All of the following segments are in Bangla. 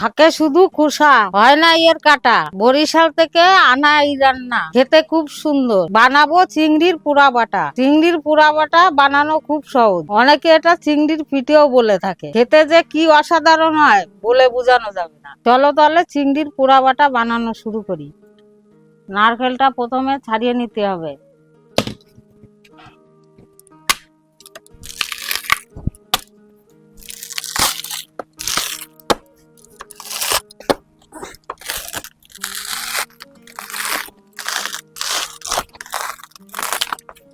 থাকে শুধু খোসা, হয় না এর কাটা। বরিশাল থেকে আনা এই রান্না, খেতে খুব সুন্দর। বানাবো চিংড়ির পুরা বাটা। চিংড়ির পুরা বাটা বানানো খুব সহজ। অনেকে এটা চিংড়ির পিঠেও বলে থাকে। খেতে যে কি অসাধারণ হয় বলে বোঝানো যাবে না। চলো তাহলে চিংড়ির পুরা বাটা বানানো শুরু করি। নারকেলটা প্রথমে ছাড়িয়ে নিতে হবে।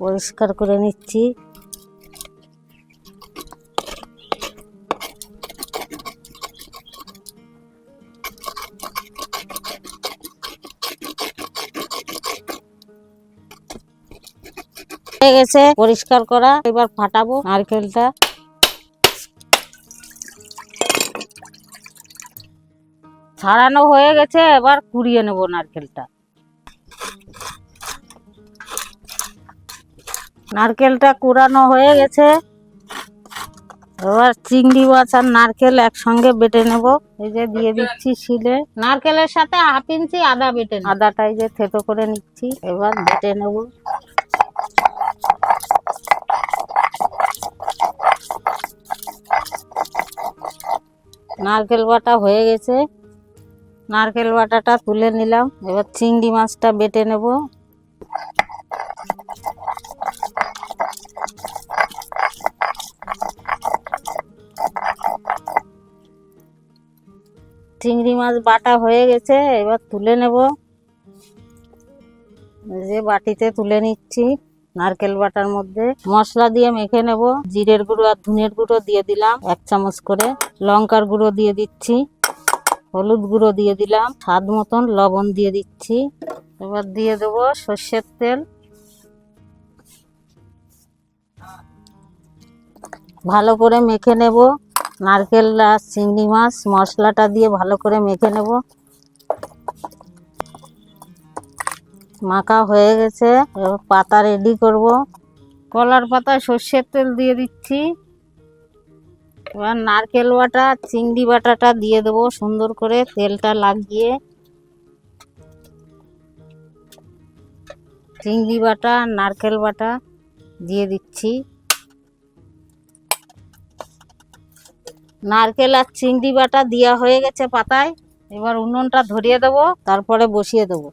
পরিষ্কার করে নিচ্ছি। হয়ে গেছে পরিষ্কার করা। এবার ফাটাবো নারকেলটা। ছাড়ানো হয়ে গেছে, এবার কুড়িয়ে নেব নারকেলটা। নারকেলটা কুড়ানো হয়ে গেছে। এবার চিংড়ি মাছ আর নারকেল একসঙ্গে বেটে নেব। এই যে দিয়ে দিচ্ছি শিলে। নারকেলের সাথে হাফ ইঞ্চি আদা বেটে নেব। আদাটা এই যে থেতো করে নিচ্ছি। এবার বেটে নেব। নারকেল বাটা হয়ে গেছে। নারকেল বাটাটা তুলে নিলাম। এবার চিংড়ি মাছটা বেটে নেব। চিংড়ি মাছ বাটা হয়ে গেছে, এবার তুলে নেব। যে বাটিতে তুলে নিচ্ছি নারকেল বাটার মধ্যে। মশলা দিয়ে মেখে নেব। জিরের গুঁড়ো আর ধনের গুঁড়ো দিয়ে দিলাম। এক চামচ করে লঙ্কার গুঁড়ো দিয়ে দিচ্ছি। হলুদ গুঁড়ো দিয়ে দিলাম। স্বাদ মতন লবণ দিয়ে দিচ্ছি। এবার দিয়ে দেবো সর্ষের তেল। ভালো করে মেখে নেব। নারকেল আর চিংড়ি মাছ, মশলাটা দিয়ে ভালো করে মেখে নেব। মাখা হয়ে গেছে, এবার পাতা রেডি করব। কলার পাতায় সর্ষের তেল দিয়ে দিচ্ছি। এবার নারকেল বাটা, চিংড়ি বাটাটা দিয়ে দেবো সুন্দর করে তেলটা লাগিয়ে। চিংড়ি বাটা, নারকেল বাটা দিয়ে দিচ্ছি। নারকেল আর চিংড়ি বাটা দেওয়া হয়ে গেছে পাতায়। এবার উনুনটা ধরিয়ে দেবো, তারপরে বসিয়ে দেবো।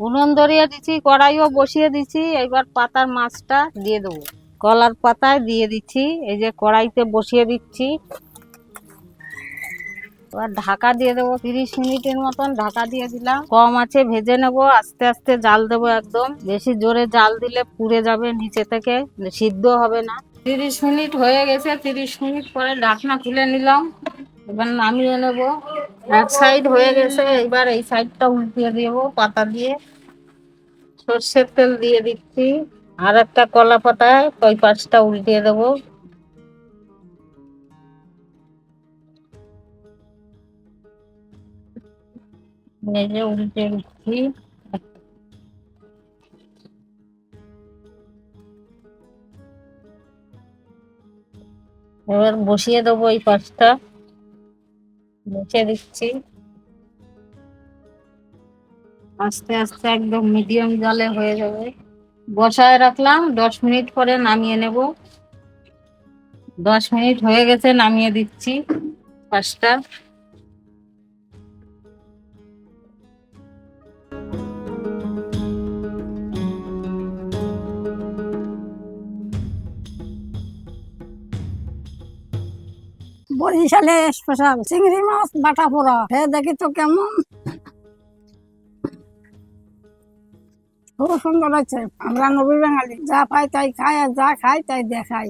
উনুন ধরিয়ে দিচ্ছি, কড়াইও বসিয়ে দিচ্ছি, এবার পাতার মাছটা দিয়ে দেবো। কলার পাতায় দিয়ে দিচ্ছি, এই যে কড়াইতে বসিয়ে দিচ্ছি। এবার ঢাকা দিয়ে দেবো, তিরিশ মিনিটের মতন ঢাকা দিয়ে দিলাম। কম আছে ভেজে নেব, আস্তে আস্তে জাল দেবো একদম। বেশি জোরে জাল দিলে পুড়ে যাবে নিচে থেকে, সিদ্ধ হবে না। তিরিশ মিনিট হয়ে গেছে, তিরিশ মিনিট পরে ঢাকনা খুলে নিলাম। এবার নামিয়ে নেব। এক সাইড হয়ে গেছে এবার এই সাইডটা উল্টিয়ে দেবো, পাতা দিয়ে। সর্ষের তেল দিয়ে দিচ্ছি। আর একটা কলা পাতায় ওই পাশটা উল্টিয়ে দেবো। উল্টে দিচ্ছি। এবার বসিয়ে দেবো এই পাশটা। মুছে দিচ্ছি। আস্তে আস্তে একদম মিডিয়াম জলে হয়ে যাবে। বসায় রাখলাম, দশ মিনিট পরে নামিয়ে নেব। দশ মিনিট হয়ে গেছে, নামিয়ে দিচ্ছি পাঁচটা বরিশালে স্পেশাল চিংড়ি মাছ, বাটা পোড়া। হে, দেখি তো কেমন। খুব সুন্দর লাগছে আমরা নবী বাঙালি। যা পাই তাই খাই, আর যা খাই তাই দেখাই।